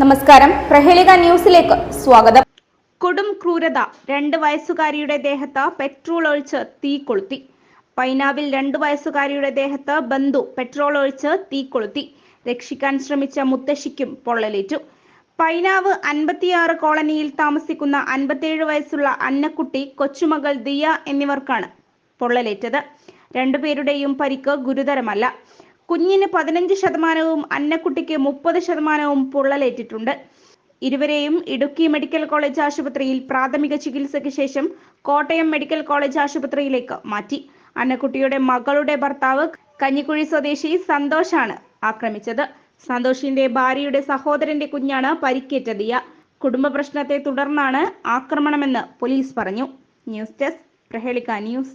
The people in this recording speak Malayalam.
നമസ്കാരം. പ്രഹേളിക ന്യൂസിലേക്ക് സ്വാഗതം. കൊടും ക്രൂരത രണ്ട് വയസ്സുകാരിയുടെ ദേഹത്ത് പെട്രോൾ ഒഴിച്ച് തീ കൊളുത്തി. പൈനാവിൽ രണ്ട് വയസ്സുകാരിയുടെ ദേഹത്ത് ബന്ധു പെട്രോൾ ഒഴിച്ച് തീ കൊളുത്തി. രക്ഷിക്കാൻ ശ്രമിച്ച മുത്തശ്ശിക്കും പൊള്ളലേറ്റു. പൈനാവ് അൻപത്തിയാറ് കോളനിയിൽ താമസിക്കുന്ന അൻപത്തിയേഴ് വയസ്സുള്ള അന്നക്കുട്ടി കൊച്ചുമകൾ ദിയ എന്നിവർക്കാണ് പൊള്ളലേറ്റത്. രണ്ടുപേരുടെയും പരിക്ക് ഗുരുതരമല്ല. കുഞ്ഞിന് പതിനഞ്ച് ശതമാനവും അന്നക്കുട്ടിക്ക് മുപ്പത് ശതമാനവും പൊള്ളലേറ്റിട്ടുണ്ട്. ഇരുവരെയും ഇടുക്കി മെഡിക്കൽ കോളേജ് ആശുപത്രിയിൽ പ്രാഥമിക ചികിത്സയ്ക്ക് ശേഷം കോട്ടയം മെഡിക്കൽ കോളേജ് ആശുപത്രിയിലേക്ക് മാറ്റി. അന്നക്കുട്ടിയുടെ മകളുടെ ഭർത്താവ് കഞ്ഞിക്കുഴി സ്വദേശി സന്തോഷാണ് ആക്രമിച്ചത്. സന്തോഷിന്റെ ഭാര്യയുടെ സഹോദരന്റെ കുഞ്ഞാണ് പരിക്കേറ്റ ദിയ കുടുംബ പ്രശ്നത്തെ തുടർന്നാണ് ആക്രമണമെന്ന് പോലീസ് പറഞ്ഞു. News desk Prahelika news.